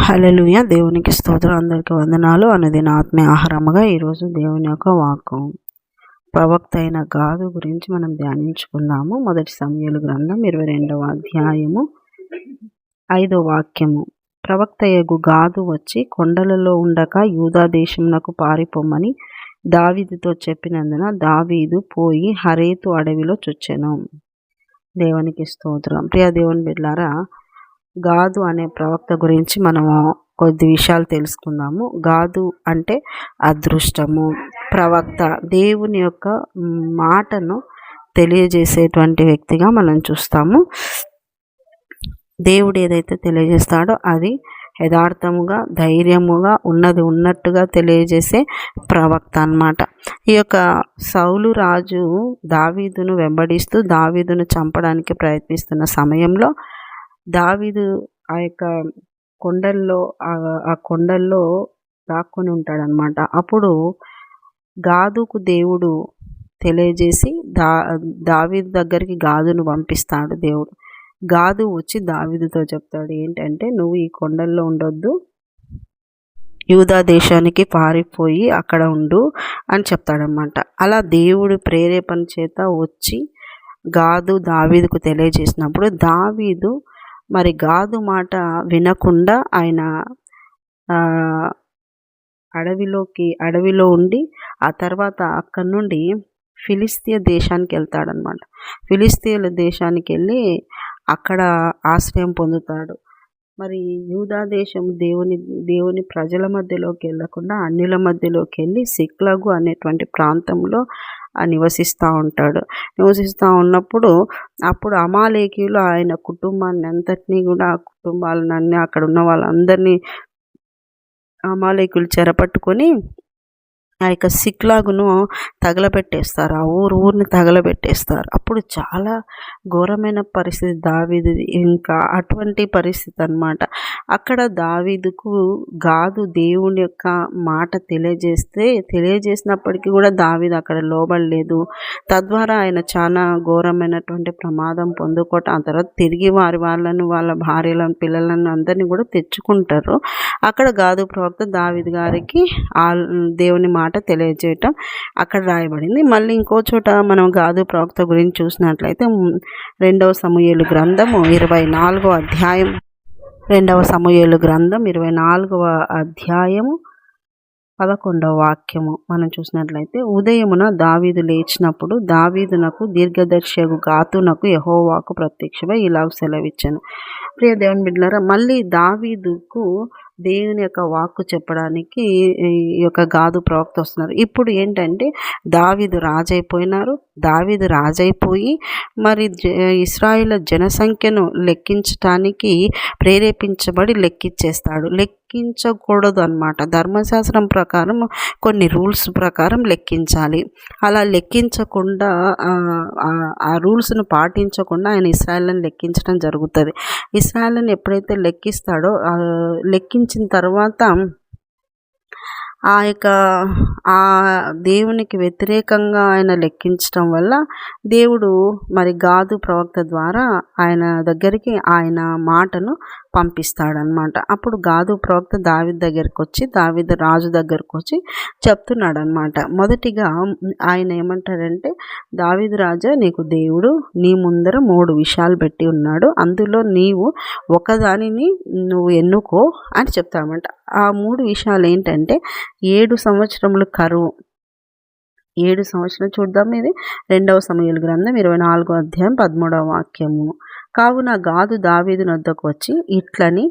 హలలుయ దేవునికి స్తోత్రం. అందరికీ వందనాలు. అన్నది నా ఆత్మీయ ఆహారముగా ఈరోజు దేవుని యొక్క వాక్యం. ప్రవక్త అయిన గాదు గురించి మనం ధ్యానించుకుందాము. మొదటి సమయాలు గ్రంథం ఇరవై రెండవ అధ్యాయము. ఐదో వాక్యము. ప్రవక్త యగు గాదు వచ్చి కొండలలో ఉండక యూదా దేశమునకు పారిపోమ్మని దావీదుతో చెప్పినందున దావీదు పోయి హరేతు అడవిలో చుచ్చెను. దేవునికి స్తోత్రం. ప్రియ దేవుని బిడ్లారా గాదు అనే ప్రవక్త గురించి మనము కొద్ది విషయాలు తెలుసుకుందాము. గాదు అంటే అదృష్టము. ప్రవక్త దేవుని యొక్క మాటను తెలియజేసేటువంటి వ్యక్తిగా మనం చూస్తాము. దేవుడు ఏదైతే తెలియజేస్తాడో అది యథార్థముగా ధైర్యముగా ఉన్నది ఉన్నట్టుగా తెలియజేసే ప్రవక్త అనమాట ఈ యొక్క సౌలు రాజు దావీదును వెంబడిస్తూ దావీదును చంపడానికి ప్రయత్నిస్తున్న సమయంలో దావీదు ఆ యొక్క కొండల్లో ఆ కొండల్లో దాక్కొని ఉంటాడనమాట అప్పుడు గాదుకు దేవుడు తెలియజేసి దా దావీదు దగ్గరికి గాదును పంపిస్తాడు దేవుడు. గాదు వచ్చి దావీదుతో చెప్తాడు ఏంటంటే నువ్వు ఈ కొండల్లో ఉండొద్దు యూదా దేశానికి పారిపోయి అక్కడ ఉండు అని చెప్తాడనమాట అలా దేవుడు ప్రేరేపణ చేత వచ్చి గాదు దావీదుకు తెలియజేసినప్పుడు దావీదు మరి గాదు మాట వినకుండా ఆయన అడవిలోకి అడవిలో ఉండి ఆ తర్వాత అక్కడి నుండి ఫిలిస్తీయ దేశానికి వెళ్తాడనమాట ఫిలిస్తీయుల దేశానికి వెళ్ళి అక్కడ ఆశ్రయం పొందుతాడు. మరి యూదా దేశం దేవుని దేవుని ప్రజల మధ్యలోకి వెళ్ళకుండా అన్యుల మధ్యలోకి వెళ్ళి సిక్లగు అనేటువంటి ప్రాంతంలో నివసిస్తూ ఉంటాడు. నివసిస్తూ ఉన్నప్పుడు అప్పుడు అమాలేకీయులు ఆయన కుటుంబాన్ని అంతటినీ కూడా ఆ కుటుంబాలన్నీ అక్కడ ఉన్న వాళ్ళందరినీ అమాలేకులు చెరపట్టుకొని ఆ యొక్క సిక్లాగును తగలబెట్టేస్తారు. ఆ ఊరు ఊరిని తగలబెట్టేస్తారు. అప్పుడు చాలా ఘోరమైన పరిస్థితి దావీది. ఇంకా అటువంటి పరిస్థితి అనమాట అక్కడ దావీదుకు గాదు దేవుని యొక్క మాట తెలియజేస్తే తెలియజేసినప్పటికీ కూడా దావీదు అక్కడ లోబడలేదు. తద్వారా ఆయన చాలా ఘోరమైనటువంటి ప్రమాదం పొందుకోవటం ఆ తర్వాత తిరిగి వారి వాళ్ళను వాళ్ళ భార్యలను పిల్లలను అందరినీ కూడా తెచ్చుకుంటారు. అక్కడ గాదు ప్రవక్త దావీదు గారికి ఆ దేవుని మాట మాట తెలియజేయటం అక్కడ రాయబడింది. మళ్ళీ ఇంకో చోట మనం గాదు ప్రవక్త గురించి చూసినట్లయితే రెండవ సమూహలు గ్రంథము ఇరవై నాలుగవ అధ్యాయం రెండవ సమూహలు గ్రంథం ఇరవై నాలుగవ అధ్యాయము పదకొండవ వాక్యము మనం చూసినట్లయితే ఉదయమున దావీదు లేచినప్పుడు దావీదునకు దీర్ఘదర్శకు గాతునకు యహోవాకు ప్రత్యక్షమై ఇలా సెలవిచ్చాను. ప్రియ దేవుని బిడ్డలారా మళ్ళీ దావీదుకు దేవుని యొక్క వాక్కు చెప్పడానికి ఈ యొక్క గాదు ప్రవక్త వస్తున్నారు ఇప్పుడు ఏంటంటే దావీదు రాజైపోయినారు. దావీదు రాజైపోయి మరి ఇస్రాయిల్ జనసంఖ్యను లెక్కించటానికి ప్రేరేపించబడి లెక్కించేస్తాడు లెక్కించకూడదు అనమాట ధర్మశాస్త్రం ప్రకారం కొన్ని రూల్స్ ప్రకారం లెక్కించాలి. అలా లెక్కించకుండా ఆ రూల్స్ను పాటించకుండా ఆయన ఇస్రాయల్ని లెక్కించడం జరుగుతుంది. ఇస్రాయల్ని ఎప్పుడైతే లెక్కిస్తాడో లెక్కించిన తర్వాత ఆ యొక్క ఆ దేవునికి వ్యతిరేకంగా ఆయన లెక్కించడం వల్ల దేవుడు మరి గాదు ప్రవక్త ద్వారా ఆయన దగ్గరికి ఆయన మాటను పంపిస్తాడనమాట. అప్పుడు గాదు ప్రవక్త దావిద్ దగ్గరికి వచ్చి దావిద రాజు దగ్గరకు వచ్చి చెప్తున్నాడనమాట. మొదటిగా ఆయన ఏమంటారంటే దావిద్ రాజా నీకు దేవుడు నీ ముందర మూడు విషయాలు పెట్టి ఉన్నాడు. అందులో నీవు ఒకదానిని నువ్వు ఎన్నుకో అని చెప్తామంట ఆ మూడు విషయాలు ఏంటంటే ఏడు సంవత్సరములు కరువు. ఏడు సంవత్సరం చూద్దాం. ఇది రెండవ సమయాల గ్రంథం ఇరవై నాలుగో అధ్యాయం పదమూడవ వాక్యము. కావున గాదు దావీదు నొద్దకు వచ్చి ఇట్లని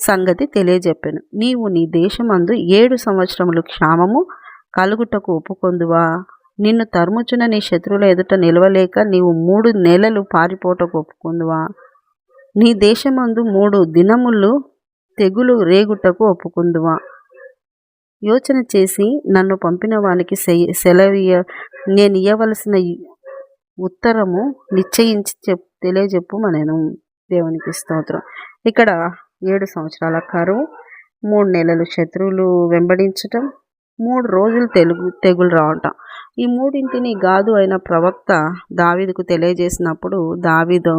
సంగతి తెలియజెప్పాను. నీవు నీ దేశమందు ఏడు సంవత్సరములు క్షామము కలుగుటకు ఒప్పుకొందువా? నిన్ను తరుముచున్న నీ శత్రువుల ఎదుట నిలవలేక నీవు మూడు నెలలు పారిపోటకు ఒప్పుకుందువా? నీ దేశమందు మూడు దినములు తెగులు రేగుటకు ఒప్పుకుందువా? యోచన చేసి నన్ను పంపిన వానికి సెలవియ నేను ఇవ్వవలసిన ఉత్తరము నిశ్చయించి చెప్ తెలియజెప్పు మనను దేవునికి స్తోత్రం. ఇక్కడ ఏడు సంవత్సరాల కరువు మూడు నెలలు శత్రువులు వెంబడించటం మూడు రోజులు తెలుగు తెగులు రావటం. ఈ మూడింటిని గాదు అయిన ప్రవక్త దావీదుకు తెలియజేసినప్పుడు దావీదు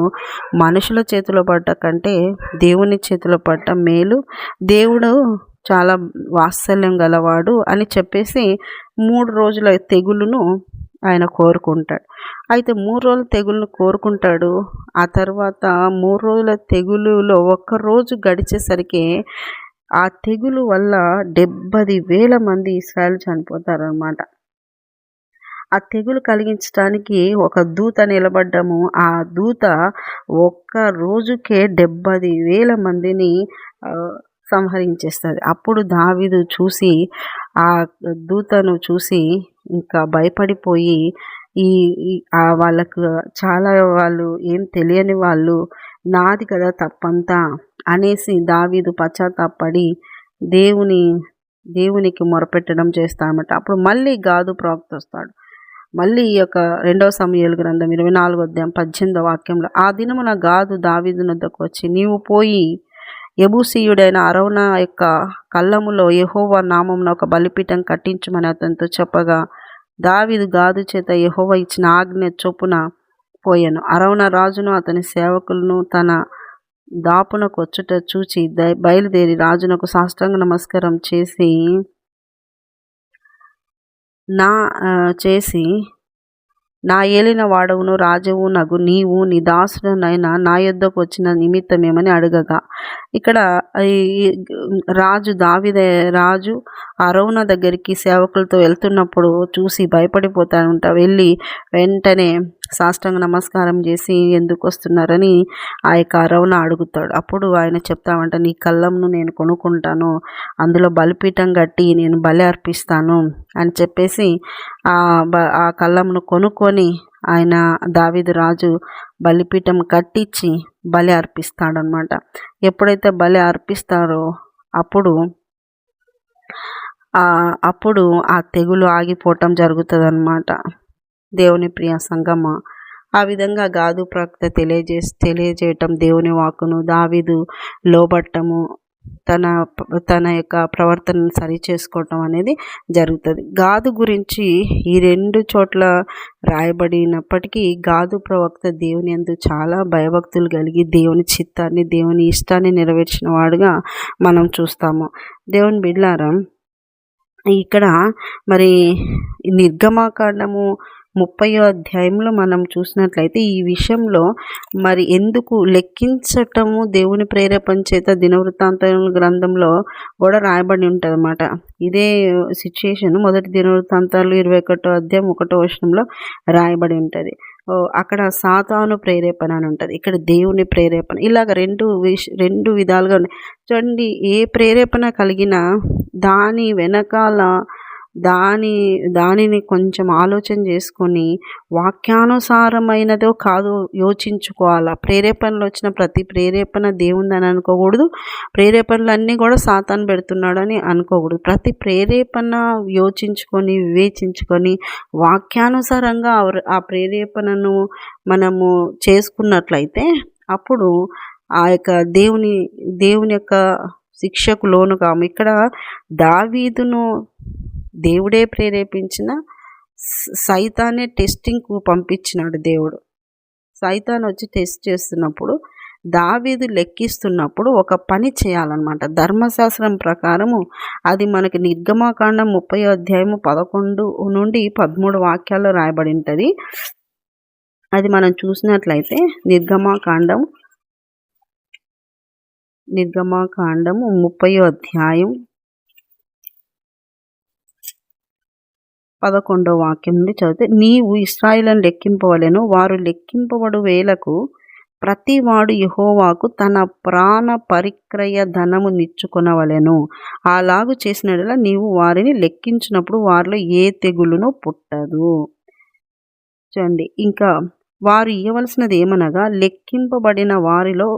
మనుషుల చేతిలో పడ్డ కంటే దేవుని చేతిలో పడ్డ మేలు దేవుడు చాలా వాత్సల్యం గలవాడు అని చెప్పేసి మూడు రోజుల తెగులును ఆయన కోరుకుంటాడు. అయితే మూడు రోజుల తెగులను కోరుకుంటాడు. ఆ తర్వాత మూడు రోజుల తెగులులో ఒక్క రోజు గడిచేసరికి ఆ తెగులు వల్ల డెబ్బది వేల మంది ఇస్రాయల్ చనిపోతారనమాట ఆ తెగులు కలిగించడానికి ఒక దూత నిలబడ్డము. ఆ దూత ఒక్క రోజుకే డెబ్బది వేల మందిని సంహరించేస్తుంది. అప్పుడు దావిదు చూసి ఆ దూతను చూసి ఇంకా భయపడిపోయి ఈ వాళ్ళకు చాలా వాళ్ళు ఏం తెలియని వాళ్ళు నాది కదా తప్పంతా అనేసి దావీదు పశ్చాత్తాపడి దేవుని దేవునికి మొరపెట్టడం చేస్తామట అప్పుడు మళ్ళీ గాదు ప్రాక్త వస్తాడు. మళ్ళీ ఈ యొక్క రెండవ సమయాలు గ్రంథం ఇరవై నాలుగో అధ్యాయం పద్దెనిమిదో వాక్యంలో ఆ దినమున గాదు దావీదు నద్దకు వచ్చి నీవు పోయి యబూసీయుడైన అరవన యొక్క కళ్ళములో యహోవా నామంలో ఒక బలిపీఠం కట్టించమని అతనితో చెప్పగా దావిదు గాదు చేత యహోవ ఇచ్చిన ఆజ్ఞ చొప్పున పోయాను. అరవన రాజును అతని సేవకులను తన దాపునకు వచ్చుట చూచి బయలుదేరి రాజునకు సాష్టాంగ నమస్కారం చేసి నా చేసి నా ఏలిన వాడవును రాజువు నగు నీవు నీ దాసుడనైనా నా యొద్దకు వచ్చిన నిమిత్తమేమని అడగగా. ఇక్కడ రాజు దావిదే రాజు అరౌన దగ్గరికి సేవకులతో వెళ్తున్నప్పుడు చూసి భయపడిపోతానంట వెళ్ళి వెంటనే సాష్టాంగ నమస్కారం చేసి ఎందుకు వస్తున్నారని ఆ యొక్క అరవున అడుగుతాడు. అప్పుడు ఆయన చెప్తామంట నీ కళ్ళంను నేను కొనుక్కుంటాను అందులో బలిపీఠం కట్టి నేను బలి అర్పిస్తాను అని చెప్పేసి ఆ ఆ కళ్ళంను కొనుక్కొని ఆయన దావిదు రాజు బలిపీఠం కట్టించి బలి అర్పిస్తాడనమాట. ఎప్పుడైతే బలి అర్పిస్తారో అప్పుడు అప్పుడు ఆ తెగులు ఆగిపోవటం జరుగుతుంది అనమాట దేవుని ప్రియ సంగమ. ఆ విధంగా గాదు ప్రక్త తెలియజే తెలియజేయటం దేవుని వాకును దావిదు లోబట్టము తన తన యొక్క ప్రవర్తనను సరి చేసుకోవటం అనేది జరుగుతుంది. గాదు గురించి ఈ రెండు చోట్ల రాయబడినప్పటికీ గాదు ప్రవక్త దేవుని అందు చాలా భయభక్తులు కలిగి దేవుని చిత్తాన్ని దేవుని ఇష్టాన్ని నెరవేర్చిన వాడుగా మనం చూస్తాము. దేవుని బిడ్లారం ఇక్కడ మరి నిర్గమాకాండము ముప్పయో అధ్యాయంలో మనం చూసినట్లయితే ఈ విషయంలో మరి ఎందుకు లెక్కించటము దేవుని ప్రేరేపణ చేత దినవృత్తాంత గ్రంథంలో కూడా రాయబడి ఉంటుంది ఇదే సిచ్యుయేషన్ మొదటి దినవృత్తాంతాలు ఇరవై ఒకటో అధ్యాయం ఒకటో వర్షంలో రాయబడి ఉంటుంది. అక్కడ సాతాను ప్రేరేపణ అని ఉంటుంది. ఇక్కడ దేవుని ప్రేరేపణ. ఇలాగ రెండు విష రెండు విధాలుగా ఉన్నాయి చూడండి ఏ ప్రేరేపణ కలిగినా దాని వెనకాల దాని దానిని కొంచెం ఆలోచన చేసుకొని వాక్యానుసారమైనదో కాదు యోచించుకోవాలా? ప్రేరేపణలు వచ్చిన ప్రతి ప్రేరేపణ దేవుందని అనుకోకూడదు. ప్రేరేపణలన్నీ కూడా సాతాను పెడుతున్నాడని అనుకోకూడదు. ప్రతి ప్రేరేపణ యోచించుకొని వివేచించుకొని వాక్యానుసారంగా ఆ ప్రేరేపణను మనము చేసుకున్నట్లయితే అప్పుడు ఆ యొక్క దేవుని దేవుని యొక్క శిక్షకు లోను కాము ఇక్కడ దావీదును దేవుడే ప్రేరేపించిన సైతానే టెస్టింగ్కు పంపించినాడు దేవుడు. సైతాన్ వచ్చి టెస్ట్ చేస్తున్నప్పుడు దావీదు లెక్కిస్తున్నప్పుడు ఒక పని చేయాలన్నమాట. ధర్మశాస్త్రం ప్రకారము అది మనకి నిర్గమాకాండం ముప్పై అధ్యాయము పదకొండు నుండి పదమూడు వాక్యాల్లో రాయబడి ఉంటుంది అది మనం చూసినట్లయితే నిర్గమాకాండం నిర్గమాకాండము ముప్పై అధ్యాయం పదకొండో వాక్యం నుండి చదివితే నీవు ఇస్రాయిలను లెక్కింపవలెను. వారు లెక్కింపబడు వేలకు ప్రతివాడు యహోవాకు తన ప్రాణ పరిక్రయ ధనము నిచ్చుకొనవలెను. అలాగు చేసినట్లా నీవు వారిని లెక్కించినప్పుడు వారిలో ఏ తెగులును పుట్టదు. చూడండి ఇంకా వారు ఇవ్వవలసినది ఏమనగా లెక్కింపబడిన వారిలో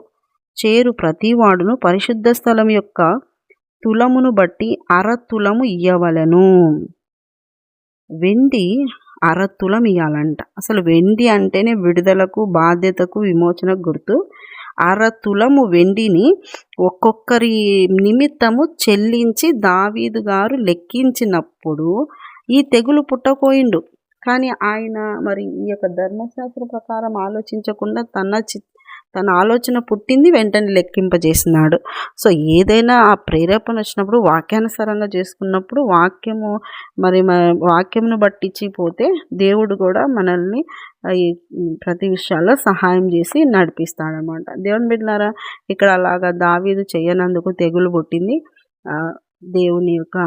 చేరు ప్రతివాడును పరిశుద్ధ స్థలం యొక్క తులమును బట్టి అర తులము ఇయ్యవలెను. వెండి అరతులం ఇవ్వాలంట అసలు వెండి అంటేనే విడుదలకు బాధ్యతకు విమోచనకు గుర్తు. అరతులము వెండిని ఒక్కొక్కరి నిమిత్తము చెల్లించి దావీదు గారు లెక్కించినప్పుడు ఈ తెగులు పుట్టపోయిండు. కానీ ఆయన మరి ఈ యొక్క ధర్మశాస్త్ర ప్రకారం ఆలోచించకుండా తన చి తన ఆలోచన పుట్టింది వెంటనే లెక్కింపజేసినాడు. సో ఏదైనా ఆ ప్రేరేపణ వచ్చినప్పుడు వాక్యానుసారంగా చేసుకున్నప్పుడు వాక్యము మరి వాక్యమును బట్టించి పోతే దేవుడు కూడా మనల్ని ఈ ప్రతి విషయాల్లో సహాయం చేసి నడిపిస్తాడనమాట. దేవుని బిడ్డారా ఇక్కడ అలాగా దావీదు చేయనందుకు తెగులు పుట్టింది. దేవుని యొక్క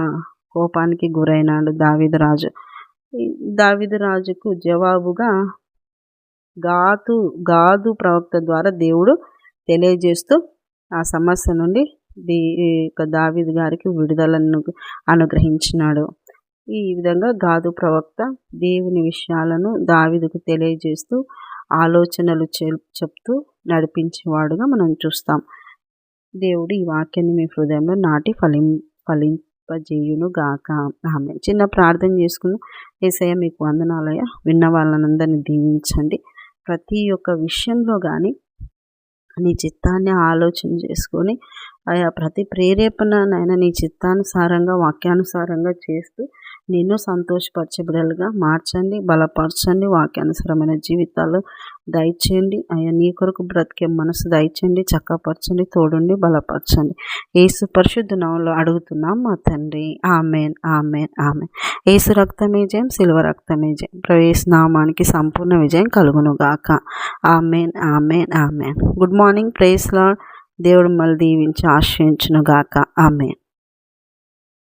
కోపానికి గురైనాడు దావిదరాజు దావిదరాజుకు రాజుకు జవాబుగా గాతు గాదు ప్రవక్త ద్వారా దేవుడు తెలియజేస్తూ ఆ సమస్య నుండి దీ దావీదు గారికి విడుదలను అనుగ్రహించినాడు. ఈ విధంగా గాదు ప్రవక్త దేవుని విషయాలను దావీదుకు తెలియజేస్తూ ఆలోచనలు చెప్తూ నడిపించేవాడుగా మనం చూస్తాం. దేవుడు ఈ వాక్యాన్ని మీ హృదయంలో నాటి ఫలిం ఫలింపజేయును గాక. ఆమె చిన్న ప్రార్థన చేసుకుని ఏసయ్య మీకు వందనాలయ విన్న వాళ్ళనందరినీ దీవించండి. ప్రతి ఒక్క విషయంలో కానీ నీ చిత్తాన్ని ఆలోచన చేసుకొని ఆయా ప్రతి ప్రేరేపణనైనా నీ చిత్తానుసారంగా వాక్యానుసారంగా చేస్తూ నిన్ను సంతోషపరిచే మార్చండి బలపరచండి వాక్యానుసరమైన జీవితాలు దయచేయండి. అయ్యా నీ కొరకు బ్రతికే మనసు దయచేయండి చక్కపరచండి తోడుండి బలపరచండి. ఏసు పరిశుద్ధ నవంలో అడుగుతున్నాం మా తండ్రి. Amen amen amen. ఏసు రక్తమే జయం సిల్వ రక్తమే జయం. ప్రవేశ నామానికి సంపూర్ణ విజయం కలుగును గాక amen amen amen. Good morning praise Lord దేవుడు మళ్ళీ దీవించి ఆశ్రయించునుగాక. ఆమెన్.